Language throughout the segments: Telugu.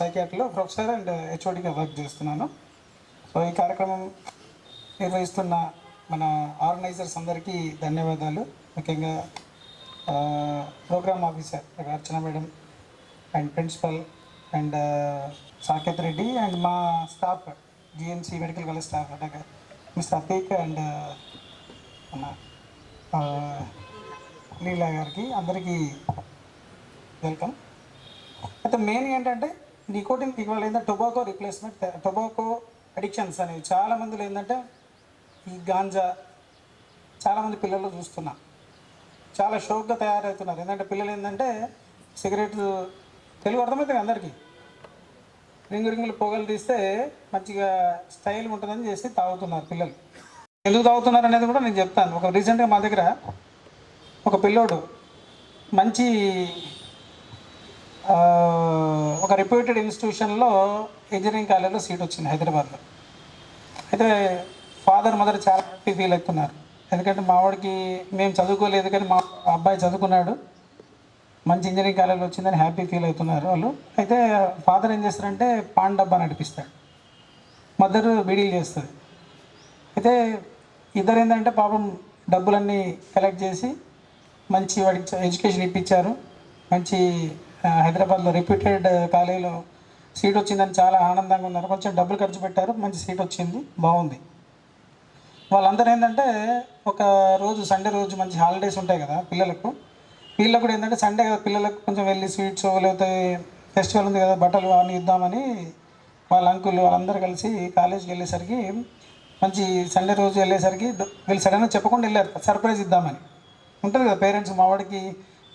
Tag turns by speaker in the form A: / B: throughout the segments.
A: డిపార్ట్మెంట్ సైకియాట్రీలో ప్రొఫెసర్ అండ్ హెచ్ఓడిగా వర్క్ చేస్తున్నాను. సో ఈ కార్యక్రమం నిర్వహిస్తున్న మన ఆర్గనైజర్స్ అందరికీ ధన్యవాదాలు. ముఖ్యంగా program officer Archana madam and principal and Saketh Reddy and మా staff GMC medical college staff అంటే మిస్టర్ అతీక్ అండ్ మన లీలా గారికి అందరికీ వెల్కమ్ అయితే మెయిన్ ఏంటంటే నికోటిన్ ఇవాళ ఏంటంటే టొబాకో రిప్లేస్మెంట్ టొబాకో అడిక్షన్స్ అనేవి. చాలా మందిలో ఏంటంటే ఈ గాంజా చాలామంది పిల్లలు చూస్తున్నా. చాలా షోక్గా తయారవుతున్నారు. ఎందుకంటే పిల్లలు ఏంటంటే సిగరెట్ తెలుగు అర్థమవుతుంది అందరికీ? రింగు రింగులు పొగలు తీస్తే మంచిగా స్టైల్ ఉంటుందని చేసి తాగుతున్నారు పిల్లలు. ఎందుకు తాగుతున్నారు అనేది కూడా నేను చెప్తాను. ఒక రీసెంట్గా మా దగ్గర ఒక పిల్లోడు మంచి ఒక రిప్యూటెడ్ ఇన్స్టిట్యూషన్లో ఇంజనీరింగ్ కాలేజ్లో సీట్ వచ్చింది హైదరాబాద్లో. అయితే ఫాదర్ మదర్ చాలా హ్యాపీ ఫీల్ అవుతున్నారు. ఎందుకంటే మా వాడికి మేము చదువుకోలేదు కానీ మా అబ్బాయి చదువుకున్నాడు. మంచి ఇంజనీరింగ్ కాలేజ్లో వచ్చిందని హ్యాపీ ఫీల్ అవుతున్నారు వాళ్ళు. అయితే ఫాదర్ ఏం చేస్తారంటే పాన్ డబ్బా నడిపిస్తాడు. మదర్ బీడీలు చేస్తుంది. అయితే ఇద్దరు ఏంటంటే పాపం డబ్బులన్నీ కలెక్ట్ చేసి మంచి వాడికి ఎడ్యుకేషన్ ఇప్పించారు. మంచి హైదరాబాద్లో రిప్యూటెడ్ కాలేజీలో సీట్ వచ్చిందని చాలా ఆనందంగా ఉన్నారు. కొంచెం డబ్బులు ఖర్చు పెట్టారు మంచి సీట్ వచ్చింది బాగుంది. వాళ్ళందరూ ఏంటంటే ఒక రోజు సండే రోజు మంచి హాలిడేస్ ఉంటాయి కదా పిల్లలకు. వీళ్ళకు కూడా ఏంటంటే సండే కదా పిల్లలకు కొంచెం వెళ్ళి స్వీట్స్ లేకపోతే ఫెస్టివల్ ఉంది కదా బట్టలు అవన్నీ ఇద్దామని వాళ్ళ అంకుల్ వాళ్ళందరూ కలిసి కాలేజీకి వెళ్ళేసరికి మంచి సండే రోజు వెళ్ళేసరికి వీళ్ళు సడన్గా చెప్పకుండా వెళ్ళారు సర్ప్రైజ్ ఇద్దామని. ఉంటుంది కదా పేరెంట్స్ మా వాడికి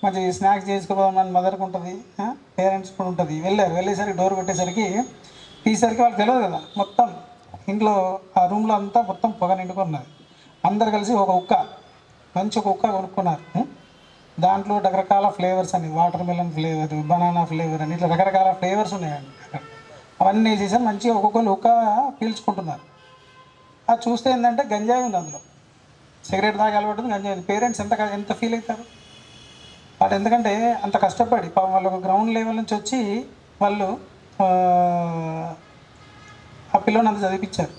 A: మంచి స్నాక్స్ చేసుకోపోదామని మదర్కి ఉంటుంది పేరెంట్స్ కూడా ఉంటుంది. వెళ్ళారు వెళ్ళేసరికి డోర్ కొట్టేసరికి తీసేసరికి వాళ్ళకి తెలియదు కదా మొత్తం ఇంట్లో ఆ రూమ్లో అంతా మొత్తం పొగ నిండుకున్నది అందరు కలిసి ఒక ఉక్క మంచి ఒక ఉక్క కొనుక్కున్నారు దాంట్లో రకరకాల ఫ్లేవర్స్ అని watermelon flavour banana flavour అని ఇట్లా రకరకాల ఫ్లేవర్స్ ఉన్నాయండి. అక్కడ అవన్నీ వేసేసి మంచిగా ఒక్కొక్కరు ఉక్క పీల్చుకుంటున్నారు. అది చూస్తే ఏంటంటే గంజాయి ఉంది అందులో. సిగరెట్ తాగి అలవాటు ఉంది గంజాయి ఉంది. పేరెంట్స్ ఎంత ఎంత ఫీల్ అవుతారు? వాళ్ళు ఎందుకంటే అంత కష్టపడి పాపం వాళ్ళు ఒక గ్రౌండ్ లెవెల్ నుంచి వచ్చి వాళ్ళు ఆ, పిల్లని అంత చదివించారు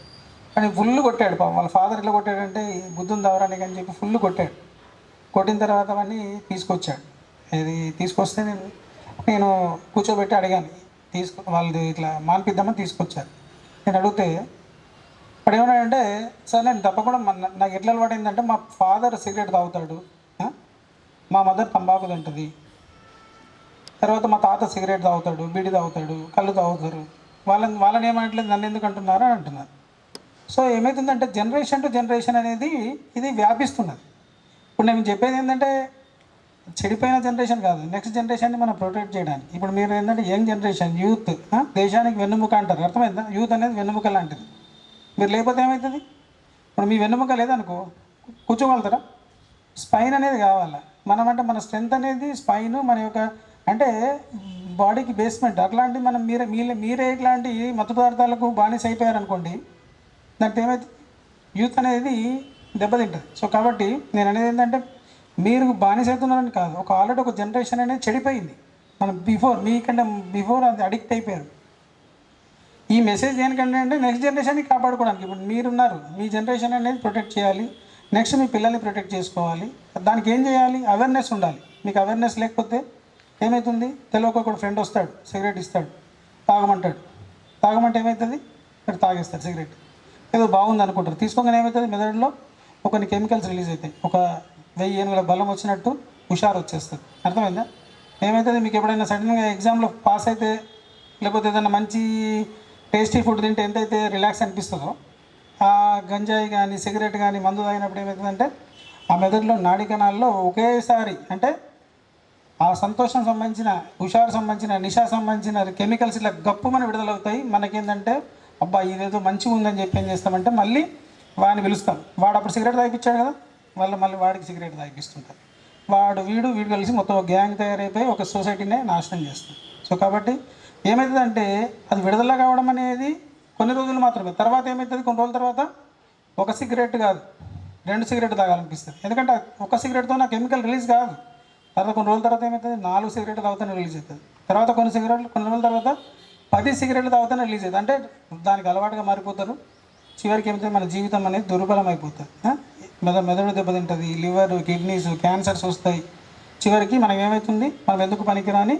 A: కానీ ఫుల్ కొట్టాడు పాపం. వాళ్ళ ఫాదర్ ఎట్లా కొట్టాడంటే బుద్ధుని దవరానికి అని చెప్పి ఫుల్ కొట్టాడు. కొట్టిన తర్వాత అవన్నీ తీసుకొచ్చాడు. ఇది తీసుకొస్తే నేను నేను కూర్చోబెట్టి అడిగాను. తీసుకు వాళ్ళది ఇట్లా మాన్పిద్దామని తీసుకొచ్చారు. నేను అడిగితే ఇప్పుడు ఏమన్నాడంటే సార్ నేను తప్పకుండా నాకు ఎట్లా అలవాటు మా ఫాదర్ సిగరెట్ తాగుతాడు. మా మదర్ తంబాకు తింటుంది. తర్వాత మా తాత సిగరెట్ తాగుతాడు బీడి తాగుతాడు కళ్ళు తాగుతారు. వాళ్ళని వాళ్ళని ఏమనట్లేదు నన్ను ఎందుకు అంటున్నారు అంటున్నారు. సో ఏమవుతుందంటే జనరేషన్ టు జనరేషన్ అనేది ఇది వ్యాపిస్తున్నది. ఇప్పుడు నేను చెప్పేది ఏంటంటే చెడిపోయిన జనరేషన్ కాదు నెక్స్ట్ జనరేషన్ని మనం ప్రొటెక్ట్ చేయడానికి. ఇప్పుడు మీరు ఏంటంటే యంగ్ జనరేషన్ యూత్ దేశానికి వెన్నుముక అంటారు. అర్థమైందా? యూత్ అనేది వెన్నుముక లాంటిది. మీరు లేకపోతే ఏమవుతుంది ఇప్పుడు మీ వెన్నుముక లేదనుకో కూర్చోగలుగుతారా? స్పైన్ అనేది కావాలా? మనం అంటే మన స్ట్రెంత్ అనేది స్పైన్ మన యొక్క అంటే బాడీకి బేస్మెంట్ అట్లాంటి మనం మీరే మీరే మీరే ఇట్లాంటి మత్తు పదార్థాలకు బానిస అయిపోయారనుకోండి దానికి ఏమైతే యూత్ అనేది దెబ్బతింటుంది. సో కాబట్టి నేను అనేది ఏంటంటే మీరు బానిస అవుతున్నారని కాదు. ఒక ఆల్రెడీ ఒక జనరేషన్ అనేది చెడిపోయింది. మనం బిఫోర్ మీకంటే బిఫోర్ అది అడిక్ట్ అయిపోయారు. ఈ మెసేజ్ దేనికంటే అంటే నెక్స్ట్ జనరేషన్ని కాపాడుకోవడానికి. ఇప్పుడు మీరున్నారు మీ జనరేషన్ అనేది ప్రొటెక్ట్ చేయాలి. నెక్స్ట్ మీ పిల్లల్ని ప్రొటెక్ట్ చేసుకోవాలి. దానికి ఏం చేయాలి? అవేర్నెస్ ఉండాలి. మీకు అవేర్నెస్ లేకపోతే ఏమవుతుంది తెలియక ఒక ఫ్రెండ్ వస్తాడు సిగరెట్ ఇస్తాడు తాగమంటాడు. తాగమంటే ఏమవుతుంది మీరు తాగేస్తారు సిగరెట్ ఏదో బాగుంది అనుకుంటారు. తీసుకోగానే ఏమవుతుంది మెదడులో కొన్ని కెమికల్స్ రిలీజ్ అవుతాయి. ఒక వెయ్యి ఏనుగుల బలం వచ్చినట్టు హుషారు వచ్చేస్తుంది. అర్థమైందా? ఏమవుతుంది మీకు ఎప్పుడైనా సడన్గా ఎగ్జామ్లో పాస్ అయితే లేకపోతే ఏదైనా మంచి టేస్టీ ఫుడ్ తింటే ఎంతైతే రిలాక్స్ అనిపిస్తుందో గంజాయి కానీ సిగరెట్ కానీ మందు తాగినప్పుడు ఏమవుతుందంటే ఆ మెదడులో నాడీ కణాల్లో ఒకేసారి అంటే ఆ సంతోషం సంబంధించిన హుషారు సంబంధించిన నిషా సంబంధించిన కెమికల్స్ ఇలా గప్పుమని విడుదలవుతాయి. మనకేంటంటే అబ్బా ఇదేదో మంచిగా ఉందని చెప్పి ఏం చేస్తామంటే మళ్ళీ వాడిని పిలుస్తాం. వాడు అప్పుడు సిగరెట్ తాగిపించాడు కదా వాళ్ళు మళ్ళీ వాడికి సిగరెట్ తాగిపిస్తుంటారు. వాడు వీడు వీడు కలిసి మొత్తం గ్యాంగ్ తయారైపోయి ఒక సొసైటీనే నాశనం చేస్తుంది సో కాబట్టి ఏమవుతుందంటే అది విడుదల కావడం అనేది కొన్ని రోజులు మాత్రమే. తర్వాత ఏమవుతుంది కొన్ని రోజుల తర్వాత ఒక సిగరెట్ కాదు. రెండు సిగరెట్ తాగాలనిపిస్తుంది. ఎందుకంటే ఒక సిగరెట్తో నా కెమికల్ రిలీజ్ కాదు. తర్వాత కొన్ని రోజుల తర్వాత ఏమవుతుంది నాలుగు సిగరెట్ తాగుతానే రిలీజ్ అవుతుంది. తర్వాత కొన్ని సిగరెట్లు కొన్ని రోజుల తర్వాత పది సిగరెట్లు తాగుతానే రిలీజ్ అవుతుంది. అంటే దానికి అలవాటుగా మారిపోతారు. చివరికి ఏమవుతుంది మన జీవితం అనేది దుర్బలం అయిపోతుంది మెద మెదడు దెబ్బతింటుంది. లివర్ కిడ్నీస్ క్యాన్సర్స్ వస్తాయి. చివరికి మనం ఏమవుతుంది మనం ఎందుకు పనికిరాని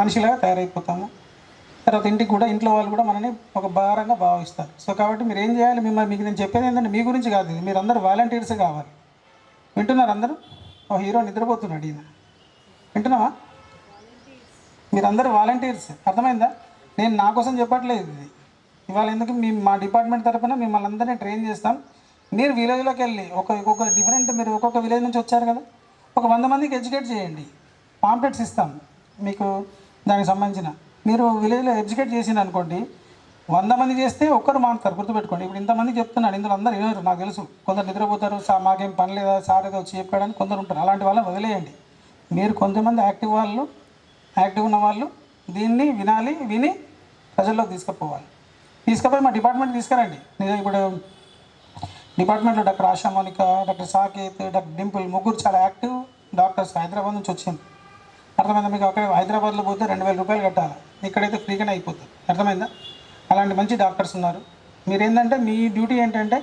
A: మనిషిలాగా తయారైపోతాము. తర్వాత ఇంటికి కూడా ఇంట్లో వాళ్ళు కూడా మనని ఒక భారంగా భావిస్తారు. సో కాబట్టి మీరు ఏం చేయాలి? మిమ్మల్ని మీకు నేను చెప్పేది ఏంటంటే మీ గురించి కాదు ఇది. మీరు అందరూ వాలంటీర్స్ కావాలి. వింటున్నారు అందరూ? ఓ హీరో నిద్రపోతున్నాడు ఈయన. వింటున్నావా? మీరందరూ వాలంటీర్స్. అర్థమైందా? నేను నా కోసం చెప్పట్లేదు ఇది. ఇవాళ ఎందుకు మీ మా డిపార్ట్మెంట్ తరఫున మిమ్మల్ని అందరినీ ట్రైన్ చేస్తాం. మీరు విలేజ్లోకి వెళ్ళి ఒక ఒక్కొక్క డిఫరెంట్ మీరు ఒక్కొక్క విలేజ్ నుంచి వచ్చారు కదా? ఒక వంద మందికి ఎడ్యుకేట్ చేయండి. పాంప్లెట్స్ ఇస్తాం మీకు దానికి సంబంధించిన. మీరు విలేజ్లో ఎడ్యుకేట్ చేసింది అనుకోండి వంద మంది చేస్తే ఒక్కరు మారుతారు గుర్తుపెట్టుకోండి. ఇప్పుడు ఇంతమంది చెప్తున్నాను ఇందులో అందరూ వినరు నాకు తెలుసు. కొందరు నిద్రపోతారు సా మాకేం పని లేదా? సార్ ఏదో వచ్చి చెప్పాడని కొందరు ఉంటారు. అలాంటి వాళ్ళని వదిలేయండి. మీరు కొంతమంది యాక్టివ్ వాళ్ళు యాక్టివ్ ఉన్న వాళ్ళు దీన్ని వినాలి విని ప్రజల్లోకి తీసుకుపోవాలి. తీసుకుపోయి మా డిపార్ట్మెంట్ తీసుకురండి. నేను ఇప్పుడు డిపార్ట్మెంట్లో doctor Asha Monika doctor Saketh doctor Dimple ముగ్గురు చాలా యాక్టివ్ డాక్టర్స్ హైదరాబాద్ నుంచి వచ్చింది అర్థమైందా మీకు? అక్కడ హైదరాబాద్లో పోతే రెండు వేల రూపాయలు కట్టాలి. ఇక్కడైతే ఫ్రీగానే అయిపోతుంది. అర్థమైందా? అలాంటి మంచి డాక్టర్స్ ఉన్నారు. మీరేంటంటే మీ డ్యూటీ ఏంటంటే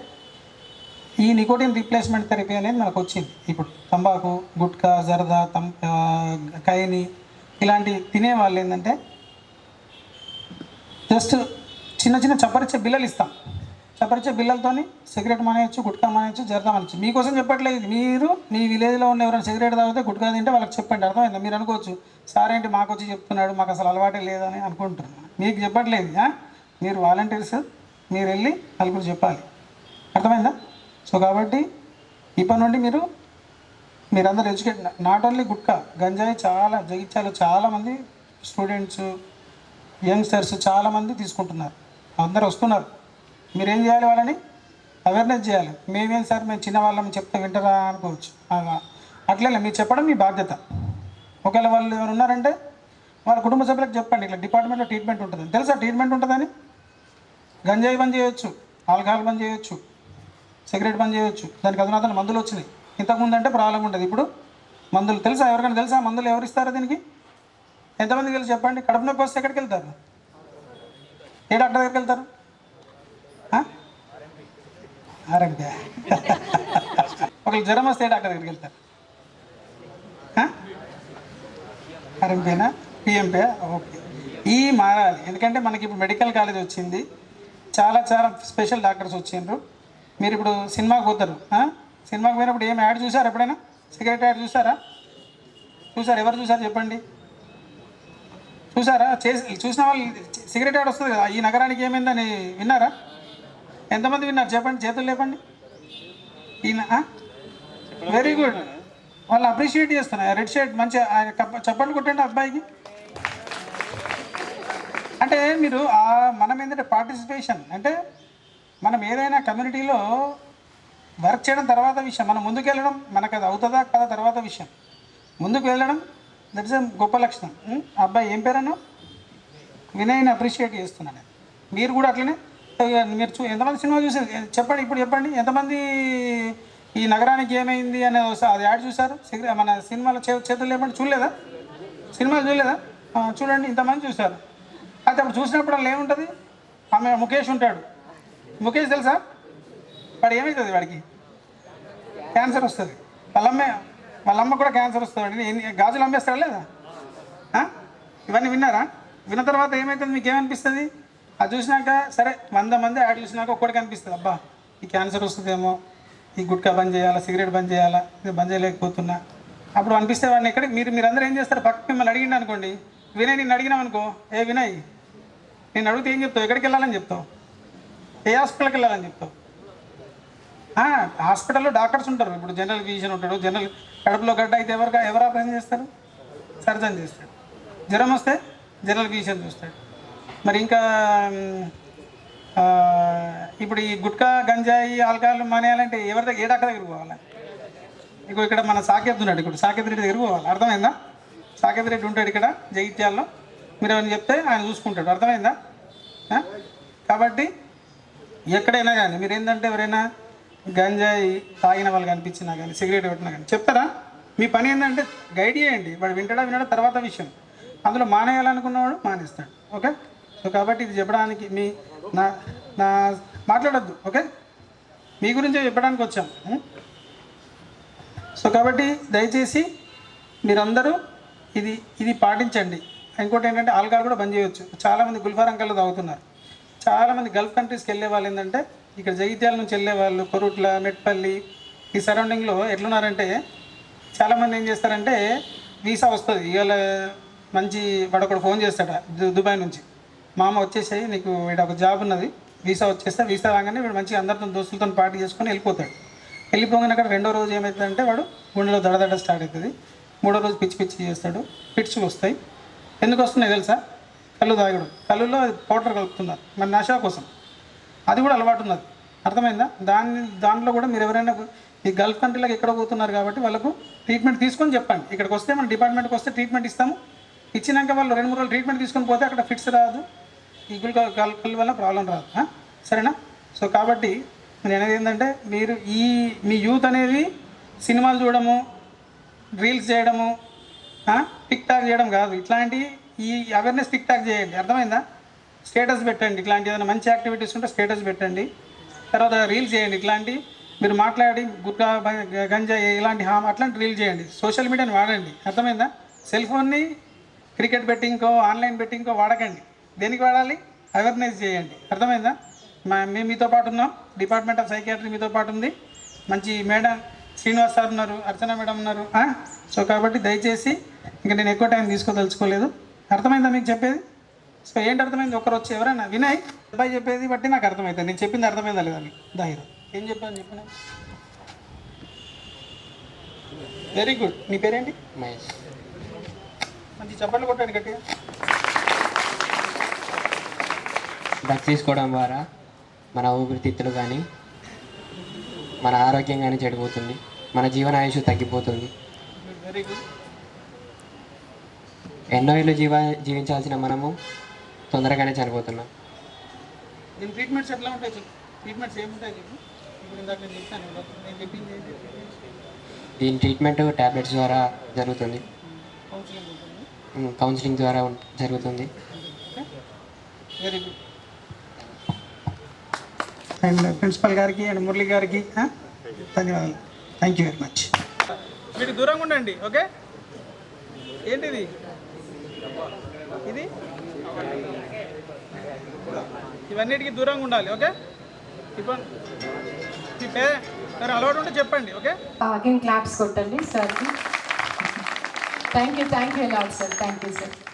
A: ఈ నికోటిన్ రీప్లేస్మెంట్ థెరపీ అనేది మనకు వచ్చింది. ఇప్పుడు తంబాకు గుట్కా జరదా తం ఆ, కైని ఇలాంటి తినే వాళ్ళు ఏంటంటే జస్ట్ చిన్న చిన్న చప్పరిచ్చే బిల్లలు ఇస్తాం. చప్పరిచ్చే బిల్లలతోని సిగరెట్ మానేయచ్చు గుట్కా మానేయచ్చు జరదా మానేయచ్చు. మీకోసం చెప్పట్లేదు ఇది. మీరు మీ విలేజ్లో ఉన్న ఎవరైనా సిగరెట్ తాగితే గుట్కా తింటే వాళ్ళకి చెప్పండి. అర్థమైందా? మీరు అనుకోవచ్చు. సార్ ఏంటి మాకు వచ్చి చెప్తున్నాడు? మాకు అసలు అలవాటే లేదని అనుకుంటున్నాను. మీకు చెప్పట్లేదు మీరు వాలంటీర్స్ మీరు వెళ్ళి నలుగురు చెప్పాలి. అర్థమైందా? సో కాబట్టి ఇప్పటి నుండి మీరు మీరందరూ ఎడ్యుకేట్ నాట్ ఓన్లీ గుట్కా గంజాయి చాలా జగిత్యాలు చాలామంది స్టూడెంట్స్ యంగ్స్టర్స్ చాలామంది తీసుకుంటున్నారు. అందరు వస్తున్నారు. మీరేం చేయాలి వాళ్ళని? అవేర్నెస్ చేయాలి. మేమేం సార్ మేము చిన్నవాళ్ళం చెప్తే వింటారా అనుకోవచ్చు. అట్లనే మీరు చెప్పడం మీ బాధ్యత. ఒకవేళ వాళ్ళు ఎవరు ఉన్నారంటే వాళ్ళ కుటుంబ సభ్యులకు చెప్పండి. ఇట్లా డిపార్ట్మెంట్లో ట్రీట్మెంట్ ఉంటుంది తెలుసా ట్రీట్మెంట్ ఉంటుందని? గంజాయి బంద్ చేయొచ్చు. ఆల్కహాల్ బంద్ చేయొచ్చు. సిగరెట్ బంద్ చేయొచ్చు. దానికి అధునాతన మందులు వచ్చినాయి. ఇంతకుముందు అంటే ప్రాబ్లం ఉండదు. ఇప్పుడు మందులు తెలుసా? ఎవరికైనా తెలుసా? మందులు ఎవరు ఇస్తారో దీనికి? ఎంతమందికి వెళ్ళి చెప్పండి? కడుపు నొప్పి వస్తే ఎక్కడికి వెళ్తారు? ఏ డాక్టర్ దగ్గరికి వెళ్తారు? ఆర్ఎంపీ ఒకళ్ళు జ్వరం వస్తే ఏ డాక్టర్ దగ్గరికి వెళ్తారు? ఆర్ఎంపీనా పిఎంపీ ఓకే. ఈ మారాలి. ఎందుకంటే మనకి ఇప్పుడు మెడికల్ కాలేజ్ వచ్చింది. చాలా చాలా స్పెషల్ డాక్టర్స్ వచ్చిండ్రు. మీరు ఇప్పుడు సినిమాకి పోతారు. సినిమాకి పోయినప్పుడు ఏం యాడ్ చూసారు ఎప్పుడైనా? సిగరెట్ యాడ్ చూసారా? చూసారు? ఎవరు చూసారు చెప్పండి. చూసారా? చేసి చూసిన వాళ్ళు సిగరెట్ యాడ్ వస్తుంది కదా. ఈ నగరానికి ఏమైందని విన్నారా? ఎంతమంది విన్నారు? చెప్పండి చేతులు లేపండి. ఈయన వెరీ గుడ్ వాళ్ళు అప్రిషియేట్ చేస్తున్నారు. రెడ్ షర్ట్ మంచిగా ఆయన చప్పట్లు కొట్టండి అబ్బాయికి. అంటే మీరు మనం ఏంటంటే పార్టిసిపేషన్ అంటే మనం ఏదైనా కమ్యూనిటీలో వర్క్ చేయడం తర్వాత విషయం. మనం ముందుకు వెళ్ళడం మనకు అది అవుతుందా కదా తర్వాత విషయం. ముందుకు వెళ్ళడం దట్ ఇస్ గొప్ప లక్షణం. అబ్బాయి ఏం పేరను వినయ్ని అప్రిషియేట్ చేస్తున్నాను మీరు కూడా అట్లనే? మీరు చూ ఎంతమంది సినిమా చూసారు చెప్పండి ఇప్పుడు చెప్పండి. ఎంతమంది ఈ నగరానికి ఏమైంది అనేది అది యాడ్ చూసారు మన సినిమాలో చేతులు లేపండి. చూడలేదా? సినిమాలు చూడలేదా? చూడండి ఇంతమంది చూశారు. అయితే అప్పుడు చూసినప్పుడు వాళ్ళు ఏముంటుంది? ఆమె ముఖేష్ ఉంటాడు. ముఖేష్ తెలుసా? వాడు ఏమవుతుంది వాడికి? క్యాన్సర్ వస్తుంది. వాళ్ళ అమ్మే వాళ్ళ అమ్మ కూడా క్యాన్సర్ వస్తుంది ఎన్ని గాజులు అమ్మేస్తారా లేదా? ఇవన్నీ విన్నారా? విన్న తర్వాత ఏమవుతుంది మీకు ఏమనిపిస్తుంది అది చూసినాక సరే వంద మంది యాడ్ చూసినాక ఒక్కడికి అనిపిస్తుంది అబ్బా ఈ క్యాన్సర్ వస్తుందేమో ఈ గుట్కా బంద్ చేయాలా సిగరెట్ బంద్ చేయాలా ఇది బంద్ చేయలేకపోతున్నా. అప్పుడు అనిపిస్తే వాడిని ఎక్కడికి మీరు మీరందరూ ఏం చేస్తారు? పక్క మిమ్మల్ని అడిగిండు అనుకోండి. వినయ్ నేను అడిగినాం అనుకో ఏ వినయ్ నేను అడిగితే ఏం చెప్తావు? ఎక్కడికి వెళ్ళాలని చెప్తావు? ఏ హాస్పిటల్కి వెళ్ళాలని చెప్తావు? హాస్పిటల్లో డాక్టర్స్ ఉంటారు. ఇప్పుడు జనరల్ ఫిజిషియన్ ఉంటాడు జనరల్ కడుపులో గడ్డ అయితే ఎవరు ఎవరు ఆపరేషన్ చేస్తారు? సర్జన్ చేస్తాడు. జ్వరం వస్తే జనరల్ ఫిజిషియన్ చూస్తాడు. మరి ఇంకా ఇప్పుడు ఈ గుట్కా గంజాయి ఆల్కహాల్ మానేయాలంటే ఎవరి దగ్గర ఏ డాక్టర్ పోవాలి? ఇగో ఇక్కడ మన సాకేత్ ఉన్నాడు ఇక్కడ. సాకేత్ రెడ్డి దగ్గర పోవాలి. అర్థమైందా? సాకేత్ రెడ్డి ఉంటాడు ఇక్కడ జగిత్యాల్లో. మీరు ఏమైనా చెప్తే ఆయన చూసుకుంటాడు. అర్థమైందా? కాబట్టి ఎక్కడైనా కానీ మీరు ఏంటంటే ఎవరైనా గంజాయి తాగిన వాళ్ళు కనిపించినా కానీ సిగరెట్ పెట్టినా కానీ చెప్తారా? మీ పని ఏంటంటే గైడ్ చేయండి. వాడు వింటాడా వినడా తర్వాత విషయం. అందులో మానేయాలనుకున్నవాడు మానేస్తాడు. ఓకే? సో కాబట్టి ఇది చెప్పడానికి మీ నా నా మాట్లాడొద్దు ఓకే? మీ గురించే చెప్పడానికి వచ్చాం సో కాబట్టి దయచేసి మీరందరూ ఇది ఇది పాటించండి. ఇంకోటి ఏంటంటే ఆల్కహాల్ కూడా బంద్ చేయొచ్చు. చాలామంది గుల్ఫార్ అంకల్లో తాగుతున్నారు. చాలామంది గల్ఫ్ కంట్రీస్కి వెళ్ళే వాళ్ళు ఏంటంటే ఇక్కడ జగిత్యాల నుంచి వెళ్ళే వాళ్ళు కొరుట్ల మెట్పల్లి ఈ సరౌండింగ్లో ఎట్లున్నారంటే చాలామంది ఏం చేస్తారంటే వీసా వస్తుంది. ఇవాళ మంచి వాడు ఒకడు ఫోన్ చేస్తాడు దు- దుబాయ్ నుంచి. మామ వచ్చేసాయి నీకు వీడు ఒక జాబ్ ఉన్నది వీసా వచ్చేస్తే వీసా రాగానే వీడు మంచిగా అందరితో దోస్తులతో పార్టీ చేసుకొని వెళ్ళిపోతాడు. వెళ్ళిపోగానే అక్కడ రెండో రోజు ఏమవుతుందంటే వాడు గుండెలో దడదడ స్టార్ట్ అవుతుంది. మూడో రోజు పిచ్చి పిచ్చి చేస్తాడు పిచ్చులు వస్తాయి. ఎందుకు వస్తున్నాయి తెలుసా? కళ్ళు తాగడం. కళ్ళులో పౌడర్ కలుపుతున్నారు. మరి నషా కోసం. అది కూడా అలవాటు ఉన్నది. అర్థమైందా? దాని దాంట్లో కూడా మీరు ఎవరైనా ఈ గల్ఫ్ కంట్రీలకు ఎక్కడ పోతున్నారు కాబట్టి వాళ్ళకు ట్రీట్మెంట్ తీసుకొని చెప్పండి. ఇక్కడికి వస్తే మన డిపార్ట్మెంట్కి వస్తే ట్రీట్మెంట్ ఇస్తాము. ఇచ్చినాక వాళ్ళు రెండు మూడు రోజులు ట్రీట్మెంట్ తీసుకొని పోతే అక్కడ ఫిట్స్ రాదు. ఈ గుల్ కల్ వల్ల ప్రాబ్లం రాదు. సరేనా? సో కాబట్టి నేను అనేది ఏంటంటే మీరు ఈ మీ యూత్ అనేది సినిమాలు చూడము రీల్స్ చేయడము టిక్ టాక్ చేయడం కాదు. ఇట్లాంటి ఈ అవేర్నెస్ టిక్ టాక్ చేయండి. అర్థమైందా? స్టేటస్ పెట్టండి. ఇట్లాంటి ఏదైనా మంచి యాక్టివిటీస్ ఉంటే స్టేటస్ పెట్టండి. తర్వాత రీల్స్ చేయండి. ఇట్లాంటి మీరు మాట్లాడి గుట్ట బ- గంజా ఇలాంటి హామ్ అట్లాంటి రీల్ చేయండి. సోషల్ మీడియాని వాడండి. అర్థమైందా? సెల్ ఫోన్ని క్రికెట్ బెట్టింగ్కో ఆన్లైన్ బెట్టింగ్కో వాడకండి. దేనికి వాడాలి? అవేర్నెస్ చేయండి. అర్థమైందా? మా మేము మీతో పాటు ఉన్నాం డిపార్ట్మెంట్ ఆఫ్ సైకియాట్రీ మీతో పాటు ఉంది మంచి మేడం శ్రీనివాస్ సార్ ఉన్నారు అర్చన మేడం ఉన్నారు? సో కాబట్టి దయచేసి ఇంకా నేను ఎక్కువ టైం తీసుకోదలుచుకోలేదు. అర్థమైందా మీకు చెప్పేది? సో ఏంటి అర్థమైంది? ఒకరు వచ్చి ఎవరైనా వినయ్? అబ్బాయి చెప్పేది బట్టి నాకు అర్థమవుతుంది నేను చెప్పింది అర్థమైందా లేదా మీకు? దాహిరు ఏం చెప్పాను? చెప్పిన? Very good. నీ పేరేంటి?
B: మహేష్.
A: మంచి చప్పట్లు కొట్టండి గట్టిగా.
B: డ్రగ్స్ తీసుకోవడం ద్వారా మన ఊపిరితిత్తులు కానీ మన ఆరోగ్యం కానీ చెడిపోతుంది. మన జీవన ఆయుష్ తగ్గిపోతుంది. ఎన్నో ఏళ్ళు జీవ జీవించాల్సిన మనము తొందరగానే చనిపోతున్నాం.
A: దీని ట్రీట్మెంట్స్ ఎట్లా ఉంటాయి ట్రీట్మెంట్స్ ఏముంటాయి ఇప్పుడు ఇందాక నేను చెప్తాను నేను చెప్పింది
B: దీని ట్రీట్మెంట్ ట్యాబ్లెట్స్ ద్వారా జరుగుతుంది.
A: కౌన్సిలింగ్
B: కౌన్సిలింగ్ ద్వారా జరుగుతుంది.
A: వెరీ గుడ్ అండ్ ప్రిన్సిపల్ గారికి అండ్ మురళి గారికి ధన్యవాదాలు. థ్యాంక్ యూ వెరీ మచ్ మీరు దూరంగా ఉండండి ఓకే? ఏంటిది? ఇది? ఇవన్నిటికీ దూరంగా ఉండాలి ఓకే? ఇప్పుడు మీ పేరు మీరు అలవాటు ఉంటే చెప్పండి ఓకే?
C: అగైన్ క్లాప్స్ కొట్టండి సార్కి Thank you, thank you a lot, sir. Thank you, sir.